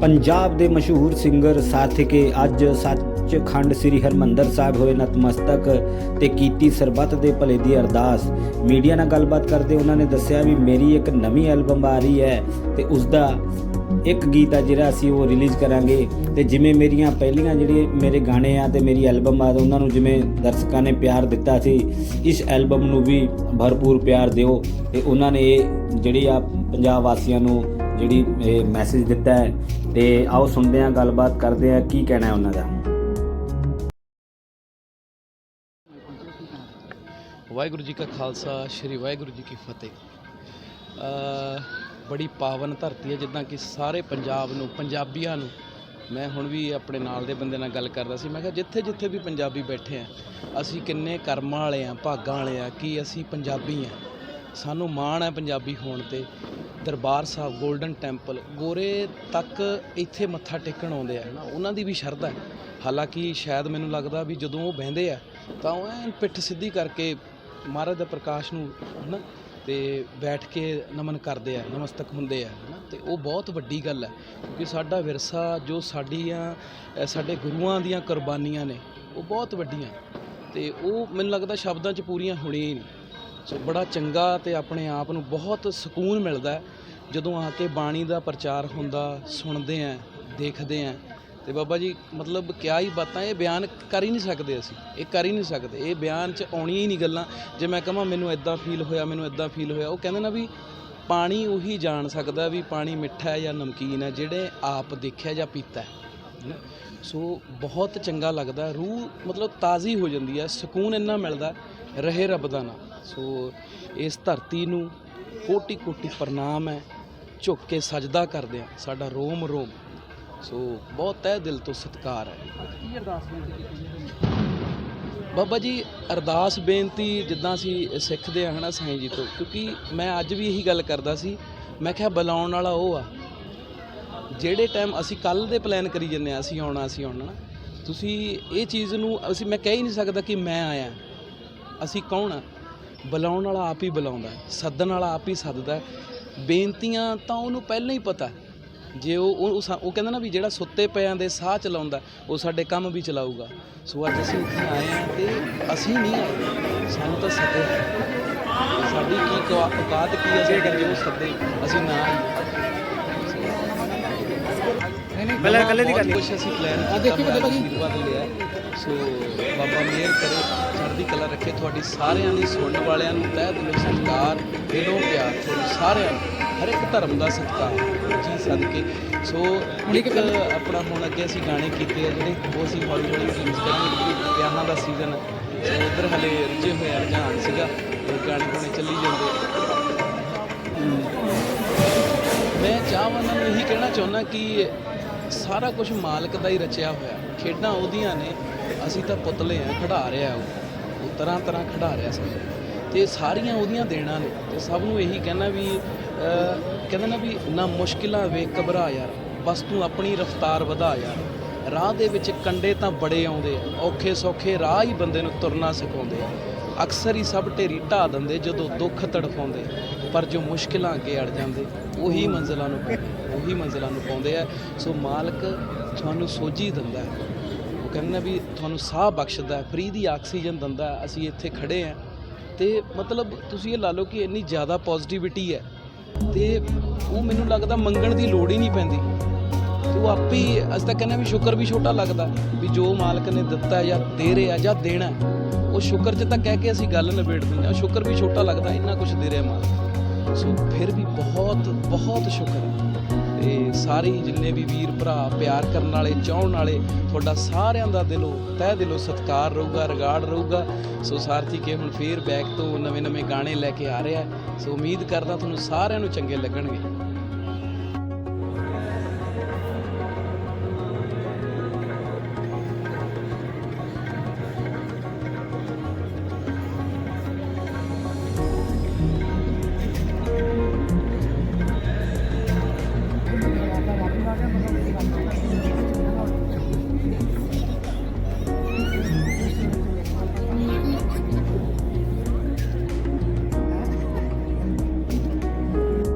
ਪੰਜਾਬ ਦੇ ਮਸ਼ਹੂਰ ਸਿੰਗਰ ਸਾਥਕੇ ਅੱਜ ਸੱਚਖੰਡ ਸ੍ਰੀ ਹਰਮੰਦਰ ਸਾਹਿਬ ਹੋਏ ਨਤਮਸਤਕ ਤੇ ਕੀਤੀ ਸਰਬੱਤ ਦੇ ਭਲੇ ਦੀ ਅਰਦਾਸ। ਮੀਡੀਆ ਨਾਲ ਗੱਲਬਾਤ ਕਰਦੇ ਉਹਨਾਂ ਨੇ ਦੱਸਿਆ ਵੀ ਮੇਰੀ ਇੱਕ ਨਵੀਂ ਐਲਬਮ ਆ ਰਹੀ ਹੈ ਤੇ ਉਸ ਦਾ ਇੱਕ ਗੀਤ ਆ ਜਿਹੜਾ ਅਸੀਂ ਉਹ ਰਿਲੀਜ਼ ਕਰਾਂਗੇ ਤੇ ਜਿਵੇਂ ਮੇਰੀਆਂ ਪਹਿਲੀਆਂ ਜਿਹੜੇ ਮੇਰੇ ਗਾਣੇ ਆ ਤੇ ਮੇਰੀ ਐਲਬਮ ਆ ਉਹਨਾਂ ਨੂੰ ਜਿਵੇਂ ਦਰਸ਼ਕਾਂ ਨੇ ਪਿਆਰ ਦਿੱਤਾ ਸੀ, ਇਸ ਐਲਬਮ ਨੂੰ ਵੀ ਭਰਪੂਰ ਪਿਆਰ ਦਿਓ ਤੇ ਉਹਨਾਂ ਨੇ ਇਹ ਜਿਹੜੀ ਆ ਪੰਜਾਬ ਵਾਸੀਆਂ ਨੂੰ ਜਿਹੜੀ ਇਹ ਮੈਸੇਜ ਦਿੱਤਾ ਹੈ ਤੇ ਆਓ ਸੁਣਦੇ ਹਾਂ, ਗੱਲਬਾਤ ਕਰਦੇ ਹਾਂ, ਕੀ ਕਹਿਣਾ ਹੈ ਉਹਨਾਂ ਦਾ। ਵਾਹਿਗੁਰੂ ਜੀ ਕਾ ਖਾਲਸਾ, ਸ੍ਰੀ ਵਾਹਿਗੁਰੂ ਜੀ ਕੀ ਫਤਿਹ। ਬੜੀ ਪਾਵਨ ਧਰਤੀ ਹੈ, ਜਿੱਦਾਂ ਕਿ ਸਾਰੇ ਪੰਜਾਬ ਨੂੰ, ਪੰਜਾਬੀਆਂ ਨੂੰ ਮੈਂ ਹੁਣ ਵੀ ਆਪਣੇ ਨਾਲ ਦੇ ਬੰਦੇ ਨਾਲ ਗੱਲ ਕਰਦਾ ਸੀ। ਮੈਂ ਕਿਹਾ ਜਿੱਥੇ ਜਿੱਥੇ ਵੀ ਪੰਜਾਬੀ ਬੈਠੇ ਆ, ਅਸੀਂ ਕਿੰਨੇ ਕਰਮਾਂ ਵਾਲੇ ਆ, ਭਾਗਾਂ ਵਾਲੇ ਆ, ਕਿ ਅਸੀਂ ਪੰਜਾਬੀ ਆ। ਸਾਨੂੰ ਮਾਣ ਹੈ ਪੰਜਾਬੀ ਹੋਣ ਤੇ। ਦਰਬਾਰ ਸਾਹਿਬ 골ਡਨ ਟੈਂਪਲ, ਗੋਰੇ ਤੱਕ ਇੱਥੇ ਮੱਥਾ ਟੇਕਣ ਆਉਂਦੇ ਆ ਨਾ? ਉਹਨਾਂ ਦੀ ਵੀ ਸ਼ਰਧਾ ਹੈ। ਹਾਲਾਂਕਿ ਸ਼ਾਇਦ ਮੈਨੂੰ ਲੱਗਦਾ ਵੀ ਜਦੋਂ ਉਹ ਬਹਿੰਦੇ ਆ, ਤਾਂ ਉਹ ਐਨ ਪਿੱਠ ਸਿੱਧੀ ਕਰਕੇ ਮਹਾਰਾਜ ਦਾ ਪ੍ਰਕਾਸ਼ ਨੂੰ ਹਨਾ ਤੇ ਬੈਠ ਕੇ ਨਮਨ ਕਰਦੇ ਆ, ਨਮਸਤਕ ਹੁੰਦੇ ਆ ਹਨਾ ਤੇ ਉਹ ਬਹੁਤ ਵੱਡੀ ਗੱਲ ਹੈ, ਕਿਉਂਕਿ ਸਾਡਾ ਵਿਰਸਾ, ਜੋ ਸਾਡੀਆਂ ਸਾਡੇ ਗੁਰੂਆਂ ਦੀਆਂ ਕੁਰਬਾਨੀਆਂ ਨੇ, ਉਹ ਬਹੁਤ ਵੱਡੀਆਂ। ਤੇ ਉਹ ਮੈਨੂੰ ਲੱਗਦਾ ਸ਼ਬਦਾਂ 'ਚ ਪੂਰੀਆਂ ਹੋਣੀਆਂ ਹੀ ਨਹੀਂ। ਸੋ ਬੜਾ ਚੰਗਾ ਤੇ ਆਪਣੇ ਆਪ ਨੂੰ ਬਹੁਤ ਸਕੂਨ ਮਿਲਦਾ ਜਦੋਂ ਆ ਕੇ ਬਾਣੀ ਦਾ ਪ੍ਰਚਾਰ ਹੁੰਦਾ, ਸੁਣਦੇ ਆ, ਦੇਖਦੇ ਆ, ਤੇ ਬਾਬਾ ਜੀ ਮਤਲਬ ਕਿਆ ਹੀ ਬਾਤਾਂ, ਇਹ ਬਿਆਨ ਕਰ ਹੀ ਨਹੀਂ ਸਕਦੇ ਅਸੀਂ, ਇਹ ਕਰ ਹੀ ਨਹੀਂ ਸਕਦੇ। ਇਹ ਬਿਆਨ 'ਚ ਆਉਣੀਆਂ ਹੀ ਨਹੀਂ ਗੱਲਾਂ। ਜੇ ਮੈਂ ਕਹਾਂ ਮੈਨੂੰ ਇਦਾਂ ਫੀਲ ਹੋਇਆ, ਮੈਨੂੰ ਇਦਾਂ ਫੀਲ ਹੋਇਆ, ਉਹ ਕਹਿੰਦੇ ਨਾ ਵੀ ਪਾਣੀ ਉਹੀ ਜਾਣ ਸਕਦਾ ਵੀ ਪਾਣੀ ਮਿੱਠਾ ਹੈ ਜਾਂ ਨਮਕੀਨ ਹੈ, ਜਿਹੜੇ ਆਪ ਦੇਖਿਆ ਜਾਂ ਪੀਤਾ ਹੈ। ਸੋ ਬਹੁਤ ਚੰਗਾ ਲੱਗਦਾ ਰੂਹ ਮਤਲਬ ਤਾਜ਼ੀ ਹੋ ਜਾਂਦੀ ਹੈ ਸਕੂਨ ਇੰਨਾ ਮਿਲਦਾ ਰਹੇ ਰੱਬ ਦਾ ਨਾਮ। ਸੋ ਇਸ ਧਰਤੀ ਨੂੰ ਕੋਟੀ ਕੋਟੀ ਪ੍ਰਣਾਮ ਹੈ ਝੁੱਕ ਕੇ ਸਜਦਾ ਕਰਦੇ ਆ ਸਾਡਾ ਰੋਮ ਰੋਮ। ਸੋ ਬਹੁਤ ਤਹਿ ਦਿਲ ਤੋਂ ਸਤਿਕਾਰ ਹੈ। ਕੀ ਅਰਦਾਸ ਬੇਨਤੀ ਕੀਤੀ ਬਾਬਾ ਜੀ ਅਰਦਾਸ ਬੇਨਤੀ ਜਿੱਦਾਂ ਅਸੀਂ ਸਿੱਖਦੇ ਆ ਹਨਾ ਸਾਈਂ ਜੀ ਤੋਂ ਕਿਉਂਕਿ ਮੈਂ ਅੱਜ ਵੀ ਇਹੀ ਗੱਲ ਕਰਦਾ ਸੀ ਮੈਂ ਕਿਹਾ ਬੁਲਾਉਣ ਵਾਲਾ ਉਹ ਆ। ਜਿਹੜੇ ਟਾਈਮ ਅਸੀਂ ਕੱਲ ਦੇ ਪਲਾਨ ਕਰੀ ਜੰਨੇ ਆ ਅਸੀਂ ਆਉਣਾ ਅਸੀਂ ਆਉਣਾ, ਤੁਸੀਂ ਇਹ ਚੀਜ਼ ਨੂੰ ਅਸੀਂ ਮੈਂ ਕਹਿ ਹੀ ਨਹੀਂ ਸਕਦਾ ਕਿ ਮੈਂ ਆਇਆ। ਅਸੀਂ ਕੌਣ ਆ? ਬੁਲਾਉਣ ਵਾਲਾ ਆਪ ਹੀ ਬੁਲਾਉਂਦਾ ਸੱਦਣ ਵਾਲਾ ਆਪ ਹੀ ਸੱਦਦਾ ਬੇਨਤੀਆਂ ਤਾਂ ਉਹਨੂੰ ਪਹਿਲਾਂ ਹੀ ਪਤਾ ਜੇ ਉਹ ਉਹ ਕਹਿੰਦਾ ਨਾ ਵੀ ਜਿਹੜਾ ਸੁੱਤੇ ਪਿਆਂ ਦੇ ਸਾਹ ਚਲਾਉਂਦਾ ਉਹ ਸਾਡੇ ਕੰਮ ਵੀ ਚਲਾਊਗਾ। ਸੋ ਅੱਜ ਅਸੀਂ ਇੱਥੇ ਆਏ ਹਾਂ ਤੇ ਅਸੀਂ ਨਹੀਂ ਆਏ। ਸਾਨੂੰ ਤਾਂ ਸੱਦੇ। ਸਾਡੀ ਕੀ ਕਵਾ- ਔਕਾਤ ਕੀ ਹੈ ਅਸੀਂ ਅਗਰ ਜੇ ਉਹ ਸੱਦੇ? ਅਸੀਂ ਨਾ ਆਏ ਪਹਿਲਾਂ ਇਕੱਲੇ ਦੀ ਕਰਨੀ। ਕੁਛ ਅਸੀਂ ਪਲਾਨ ਆ ਦੇਖੀ ਹੋਇਆ, ਆਸ਼ੀਰਵਾਦ ਲਿਆ ਸੋ ਬਾਬਾ ਮਿਹਰ ਕਰੇ ਚੜ੍ਹਦੀ ਕਲਾ ਰੱਖੇ ਤੁਹਾਡੀ ਸਾਰਿਆਂ ਦੀ ਸੁਣਨ ਵਾਲਿਆਂ ਨੂੰ ਤਹਿ ਦਿਲੋਂ ਸਤਿਕਾਰ ਦਿਲੋਂ ਪਿਆਰ ਤੁਹਾਨੂੰ ਸਾਰਿਆਂ ਨੂੰ ਹਰ ਇੱਕ ਧਰਮ ਦਾ ਸਤਿਕਾਰ ਜੀ ਸਦਕੇ। ਸੋ ਇੱਕ ਆਪਣਾ ਹੁਣ ਅੱਗੇ ਅਸੀਂ ਗਾਣੇ ਕੀਤੇ ਆ ਜਿਹੜੇ ਉਹ ਅਸੀਂ ਹੌਲੀ ਹੌਲੀ ਰਿਲੀਜ਼ ਕਰਾਂਗੇ ਵਿਆਹਾਂ ਦਾ ਸੀਜ਼ਨ ਹੈ। ਸੋ ਉਧਰ ਹਲੇ ਰੁੱਝੇ ਹੋਏ ਆ ਰੁਝਾਨ ਸੀਗਾ ਉਹ ਗਾਣੇ ਹੁਣੇ ਚੱਲੀ ਜਾਂਦੇ ਮੈਂ ਚਾਹਵਾਂ ਨੂੰ ਇਹੀ ਕਹਿਣਾ ਚਾਹੁੰਦਾ ਕਿ ਸਾਰਾ ਕੁਝ ਮਾਲਕ ਦਾ ਹੀ ਰਚਿਆ ਹੋਇਆ। ਖੇਡਾਂ ਉਹਦੀਆਂ ਨੇ ਅਸੀਂ ਤਾਂ ਪੁਤਲੇ ਆ ਖੜਾ ਰਿਹਾ ਉਹ। ਤਰ੍ਹਾਂ ਤਰ੍ਹਾਂ ਖੜਾ ਰਿਹਾ ਸਾਨੂੰ ਤੇ ਸਾਰੀਆਂ ਉਹਦੀਆਂ ਦੇਣਾ ਨੇ। ਤੇ ਸਭ ਨੂੰ ਇਹੀ ਕਹਿਣਾ ਵੀ ਅਹ, ਕਹਿੰਦੇ ਨਾ ਵੀ ਨਾ ਮੁਸ਼ਕਿਲਾਂ ਵੇਖ ਘਬਰਾ ਯਾਰ। ਬਸ ਤੂੰ ਆਪਣੀ ਰਫ਼ਤਾਰ ਵਧਾ ਯਾਰ। ਰਾਹ ਦੇ ਵਿੱਚ ਕੰਡੇ ਤਾਂ ਬੜੇ ਆਉਂਦੇ ਆ। ਔਖੇ ਸੌਖੇ ਰਾਹ ਹੀ ਬੰਦੇ ਨੂੰ ਤੁਰਨਾ ਸਿਖਾਉਂਦੇ ਆ। ਅਕਸਰ ਹੀ ਸਭ ਢੇਰੀ ਢਾ ਦਿੰਦੇ ਜਦੋਂ ਦੁੱਖ ਤੜਫਾਉਂਦੇ ਪਰ ਜੋ ਮੁਸ਼ਕਿਲਾਂ ਅੱਗੇ ਅੜ ਜਾਂਦੇ ਉਹੀ ਮੰਜ਼ਿਲਾਂ ਨੂੰ ਪਾਉਂਦੇ ਉਹੀ ਮੰਜ਼ਿਲਾਂ ਨੂੰ ਪਾਉਂਦੇ ਆ। ਸੋ ਮਾਲਕ ਤੁਹਾਨੂੰ ਸੋਝੀ ਦਿੰਦਾ ਹੈ। ਉਹ ਕਹਿੰਦੇ ਵੀ ਤੁਹਾਨੂੰ ਸਾਹ ਬਖਸ਼ਦਾ ਹੈ ਫ੍ਰੀ ਦੀ ਆਕਸੀਜਨ ਦਿੰਦਾ। ਅਸੀਂ ਇੱਥੇ ਖੜੇ ਆ ਤੇ ਮਤਲਬ ਤੁਸੀਂ ਇਹ ਲਾ ਲਓ ਕਿ ਇੰਨੀ ਜ਼ਿਆਦਾ ਪੋਜ਼ਿਟਿਵਿਟੀ ਹੈ ਤੇ ਉਹ ਮੈਨੂੰ ਲੱਗਦਾ ਮੰਗਣ ਦੀ ਲੋੜ ਹੀ ਨਹੀਂ ਪੈਂਦੀ। ਤੇ ਉਹ ਆਪੇ ਅਸੀਂ ਤਾਂ ਕਹਿੰਦੇ ਵੀ ਸ਼ੁਕਰ ਵੀ ਛੋਟਾ ਲੱਗਦਾ ਵੀ ਜੋ ਮਾਲਕ ਨੇ ਦਿੱਤਾ ਜਾਂ ਦੇ ਰਿਹਾ ਜਾਂ ਦੇਣਾ। ਉਹ ਸ਼ੁਕਰ 'ਚ ਤਾਂ ਕਹਿ ਕੇ ਅਸੀਂ ਗੱਲ ਨਿਬੇੜ ਦਿੰਦੇ ਹਾਂ। ਸ਼ੁਕਰ ਵੀ ਛੋਟਾ ਲੱਗਦਾ, ਇੰਨਾ ਕੁਝ ਦੇ ਰਿਹਾ ਮਾਲਕ। ਸੋ ਫਿਰ ਵੀ ਬਹੁਤ ਬਹੁਤ ਸ਼ੁਕਰ ਹੈ। ਤੇ ਸਾਰੇ ਜਿੰਨੇ ਵੀ ਵੀਰ ਭਰਾ ਪਿਆਰ ਕਰਨ ਵਾਲੇ, ਚਾਹਣ ਵਾਲੇ, ਤੁਹਾਡਾ ਸਾਰਿਆਂ ਦਾ ਦਿਲੋਂ, ਤਹਿ ਦਿਲੋਂ ਸਤਿਕਾਰ ਰਹੂਗਾ ਰਿਗਾਰਡ ਰਹੂਗਾ। ਸੋ ਸਾਰਥੀ ਕੇ ਹੁਣ ਫੇਰ ਬੈਕ ਤੋਂ ਨਵੇਂ ਨਵੇਂ ਗਾਣੇ ਲੈ ਕੇ ਆ ਰਿਹਾ ਸੋ ਉਮੀਦ ਕਰਦਾ ਤੁਹਾਨੂੰ ਸਾਰਿਆਂ ਨੂੰ ਚੰਗੇ ਲੱਗਣਗੇ।